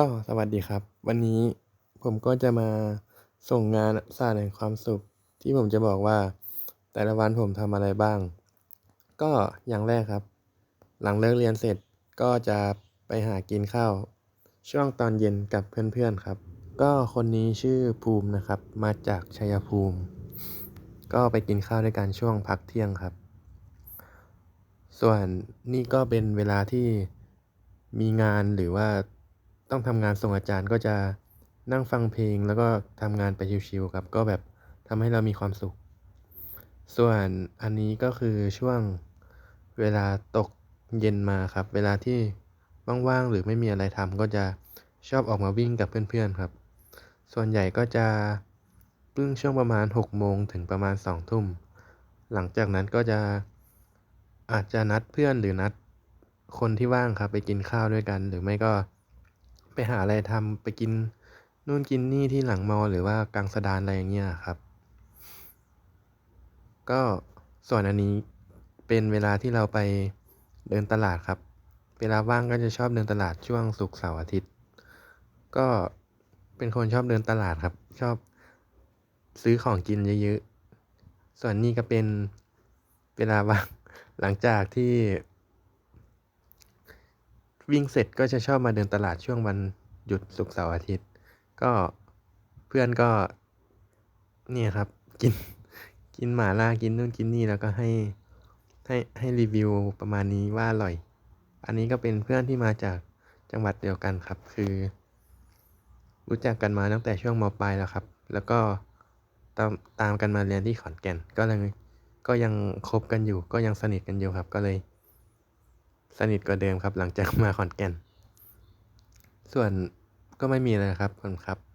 ก็สวัสดีครับ วันนี้ผมก็จะมาส่งงานศาสตร์แห่งความสุข ที่ผมจะบอกว่า แต่ละวันผมทำอะไรบ้าง ก็อย่างแรกครับ หลังเลิกเรียนเสร็จก็จะไปหากินข้าว ช่วงตอนเย็นกับเพื่อนๆครับ ก็คนนี้ชื่อภูมินะครับ มาจากชัยภูมิ ก็ไปกินข้าวด้วยกันช่วงพักเที่ยงครับ ส่วนนี่ก็เป็นเวลาที่มีงานหรือว่า ต้องทำงานส่งอาจารย์ก็จะนั่งฟังเพลง แล้วก็ทำงานไปชิวๆครับ ก็แบบทำให้เรามีความสุข ส่วนอันนี้ก็คือช่วงเวลาตกเย็นมาครับ เวลาที่ว่างๆหรือไม่มีอะไรทำก็จะชอบออกมาวิ่งกับเพื่อนๆครับ ส่วนใหญ่ก็จะปึ้งช่วงประมาณ6โมงถึงประมาณ2ทุ่ม หลังจากนั้นก็จะอาจจะนัดเพื่อนหรือนัดคนที่ว่างครับไปกินข้าวด้วยกัน หรือไม่ก็ ไปหาอะไรทำไปกินนู่นกินนี่ที่หลังมอหรือว่ากลางสะดานอะไรอย่างเงี้ยครับ ก็ส่วนอันนี้เป็นเวลาที่เราไปเดินตลาดครับ เวลาว่างก็จะชอบเดินตลาดช่วงศุกร์เสาร์อาทิตย์ ก็เป็นคนชอบเดินตลาดครับ ชอบซื้อของกินเยอะๆ ส่วนนี้ก็เป็นเวลาว่างหลังจากที่ วิ่งเสร็จก็จะชอบมาเดินตลาดช่วงวันหยุดศุกร์เสาร์อาทิตย์ ก็เพื่อนก็เนี่ยครับ กินกินหมาล่ากินนู่นกินนี่แล้วก็ให้ให้ให้รีวิวประมาณนี้ว่าอร่อย อันนี้ก็เป็นเพื่อนที่มาจากจังหวัดเดียวกันครับ คือ รู้จักกันมาตั้งแต่ช่วงมปลายแล้วครับ แล้วก็ตามตามกันมาเรียนที่ขอนแก่นก็เลยก็ยังคบกันอยู่ ก็ยังสนิทกันอยู่ครับก็เลย สนิทกว่าเดิมครับ หลังจากมาขอนแก่น ส่วนก็ไม่มีอะไรครับขอบคุณครับ